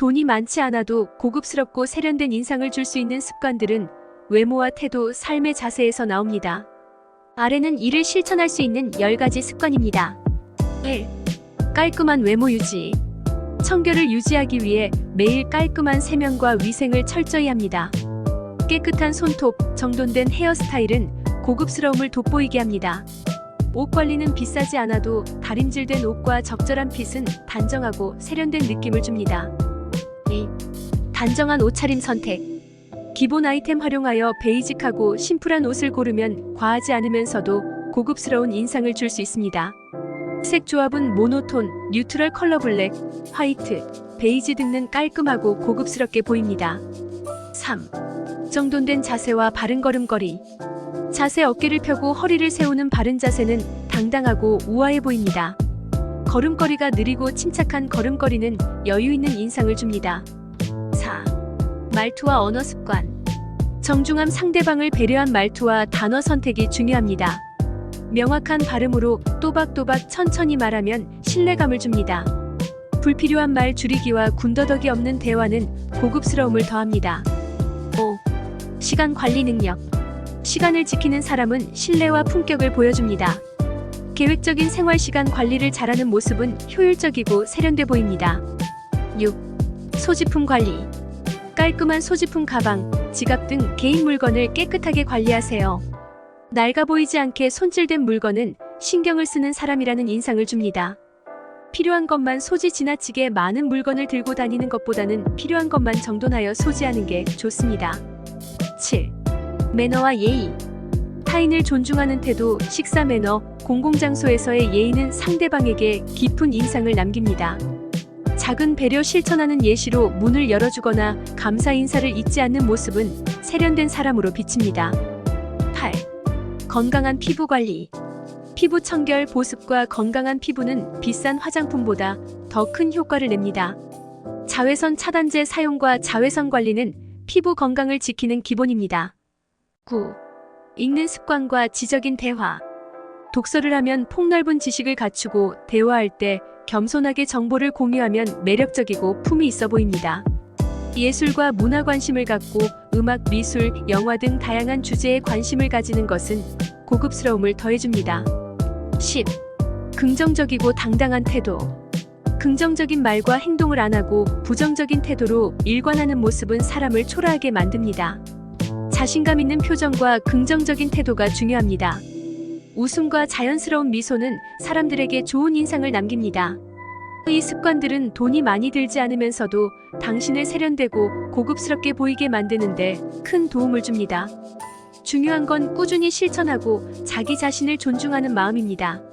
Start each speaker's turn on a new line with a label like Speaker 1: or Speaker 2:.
Speaker 1: 돈이 많지 않아도 고급스럽고 세련된 인상을 줄 수 있는 습관들은 외모와 태도, 삶의 자세에서 나옵니다. 아래는 이를 실천할 수 있는 10가지 습관입니다. 1. 깔끔한 외모 유지. 청결을 유지하기 위해 매일 깔끔한 세면과 위생을 철저히 합니다. 깨끗한 손톱, 정돈된 헤어스타일은 고급스러움을 돋보이게 합니다. 옷 관리는 비싸지 않아도 다림질된 옷과 적절한 핏은 단정하고 세련된 느낌을 줍니다. 2. 단정한 옷차림 선택. 기본 아이템 활용하여 베이직하고 심플한 옷을 고르면 과하지 않으면서도 고급스러운 인상을 줄 수 있습니다. 색 조합은 모노톤, 뉴트럴 컬러 블랙, 화이트, 베이지 등은 깔끔하고 고급스럽게 보입니다. 3. 정돈된 자세와 바른 걸음걸이. 자세 어깨를 펴고 허리를 세우는 바른 자세는 당당하고 우아해 보입니다. 걸음걸이가 느리고 침착한 걸음걸이는 여유 있는 인상을 줍니다. 4. 말투와 언어 습관. 정중함 상대방을 배려한 말투와 단어 선택이 중요합니다. 명확한 발음으로 또박또박 천천히 말하면 신뢰감을 줍니다. 불필요한 말 줄이기와 군더더기 없는 대화는 고급스러움을 더합니다. 5. 시간 관리 능력. 시간을 지키는 사람은 신뢰와 품격을 보여줍니다. 계획적인 생활 시간 관리를 잘하는 모습은 효율적이고 세련돼 보입니다. 6. 소지품 관리. 깔끔한 소지품 가방, 지갑 등 개인 물건을 깨끗하게 관리하세요. 낡아 보이지 않게 손질된 물건은 신경을 쓰는 사람이라는 인상을 줍니다. 필요한 것만 소지 지나치게 많은 물건을 들고 다니는 것보다는 필요한 것만 정돈하여 소지하는 게 좋습니다. 7. 매너와 예의. 타인을 존중하는 태도, 식사 매너, 공공장소에서의 예의는 상대방에게 깊은 인상을 남깁니다. 작은 배려 실천하는 예시로 문을 열어주거나 감사 인사를 잊지 않는 모습은 세련된 사람으로 비칩니다. 8. 건강한 피부 관리. 피부 청결 보습과 건강한 피부는 비싼 화장품보다 더 큰 효과를 냅니다. 자외선 차단제 사용과 자외선 관리는 피부 건강을 지키는 기본입니다. 9. 읽는 습관과 지적인 대화. 독서를 하면 폭넓은 지식을 갖추고 대화할 때 겸손하게 정보를 공유하면 매력적이고 품이 있어 보입니다. 예술과 문화 관심을 갖고 음악, 미술, 영화 등 다양한 주제에 관심을 가지는 것은 고급스러움을 더해줍니다. 10. 긍정적이고 당당한 태도. 긍정적인 말과 행동을 안 하고 부정적인 태도로 일관하는 모습은 사람을 초라하게 만듭니다. 자신감 있는 표정과 긍정적인 태도가 중요합니다. 웃음과 자연스러운 미소는 사람들에게 좋은 인상을 남깁니다. 이 습관들은 돈이 많이 들지 않으면서도 당신을 세련되고 고급스럽게 보이게 만드는데 큰 도움을 줍니다. 중요한 건 꾸준히 실천하고 자기 자신을 존중하는 마음입니다.